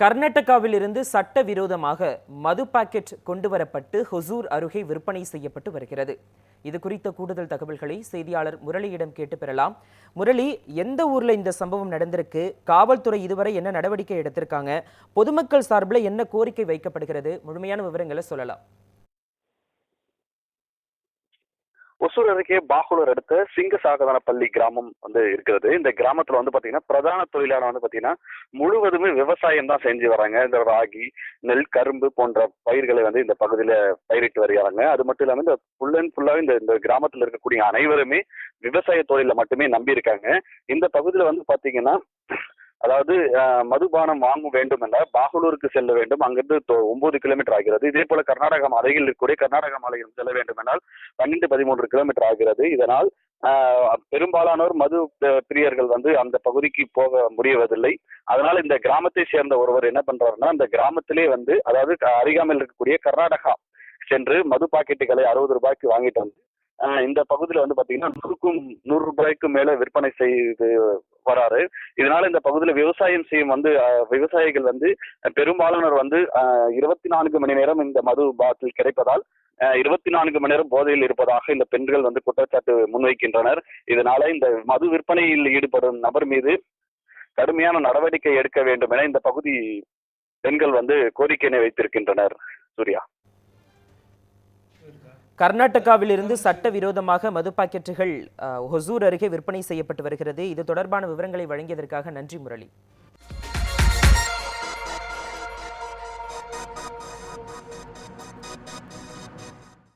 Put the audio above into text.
கர்நாடகாவில் இருந்து சட்டவிரோதமாக மது பாக்கெட் கொண்டு வரப்பட்டு ஹொசூர் அருகே விற்பனை செய்யப்பட்டு வருகிறது. இது குறித்த கூடுதல் தகவல்களை செய்தியாளர் முரளியிடம் கேட்டு பெறலாம். முரளி எந்த ஊர்ல இந்த சம்பவம் நடந்திருக்கு? காவல்துறை இதுவரை என்ன நடவடிக்கை எடுத்திருக்காங்க? பொதுமக்கள் சார்பில் என்ன கோரிக்கை வைக்கப்படுகிறது? முழுமையான விவரங்களை சொல்லலாம். ஒசூர் அருகே பாகுலூர் அடுத்த சிங்கசாகதனப்பள்ளி கிராமம் வந்து இருக்கிறது. இந்த கிராமத்துல வந்து பாத்தீங்கன்னா பிரதான தொழிலான வந்து பாத்தீங்கன்னா முழுவதுமே விவசாயம் தான் செஞ்சு வராங்க. இந்த ராகி நெல் கரும்பு போன்ற பயிர்களை வந்து இந்த பகுதியில பயிரிட்டு வருகிறாங்க. அது மட்டும் இல்லாம இந்த ஃபுல் அண்ட் ஃபுல்லாவே இந்த இந்த கிராமத்துல இருக்கக்கூடிய அனைவருமே விவசாய தொழில மட்டுமே நம்பி இருக்காங்க இந்த பகுதியில வந்து பாத்தீங்கன்னா அதாவது மதுபானம் வாங்க வேண்டும் என்றால் பாகலூருக்கு செல்ல வேண்டும். அங்கிருந்து ஒன்பது கிலோமீட்டர் ஆகிறது. இதே போல கர்நாடக அருகில் இருக்கக்கூடிய கர்நாடக மலையில் செல்ல வேண்டும் என்றால் பன்னெண்டு பதிமூன்று கிலோமீட்டர் ஆகிறது. இதனால் பெரும்பாலானோர் மது பிரியர்கள் வந்து அந்த பகுதிக்கு போக முடியவதில்லை அதனால இந்த கிராமத்தை சேர்ந்த ஒருவர் என்ன பண்றாருன்னா அந்த கிராமத்திலே வந்து அதாவது அருகாமையில் இருக்கக்கூடிய கர்நாடகா சென்று மது பாக்கெட்டுகளை அறுபது ரூபாய்க்கு வாங்கிட்டு வந்து இந்த பகுதியில வந்து பாத்தீங்கன்னா நூறுக்கும் நூறு ரூபாய்க்கு மேல விற்பனை செய்து வராரு. இதனால இந்த பகுதியில விவசாயம் செய்யும் வந்து விவசாயிகள் வந்து பெரும்பாலானோர் வந்து இருபத்தி நான்கு மணி நேரம் இந்த மது பாட்டில் கிடைப்பதால் இருபத்தி நான்கு மணி நேரம் போதையில் இருப்பதாக இந்த பெண்கள் வந்து குற்றச்சாட்டு முன்வைக்கின்றனர். இதனால இந்த மது விற்பனையில் ஈடுபடும் நபர் மீது கடுமையான நடவடிக்கை எடுக்க வேண்டும் என இந்த பகுதி பெண்கள் வந்து கோரிக்கையினை வைத்திருக்கின்றனர். சூர்யா. கர்நாடகாவில் இருந்து சட்டவிரோதமாக மது பாக்கெட்டுகள் ஹொசூர் அருகே விற்பனை செய்யப்பட்டு வருகிறது. இது தொடர்பான விவரங்களை வழங்கியதற்காக நன்றி முரளி.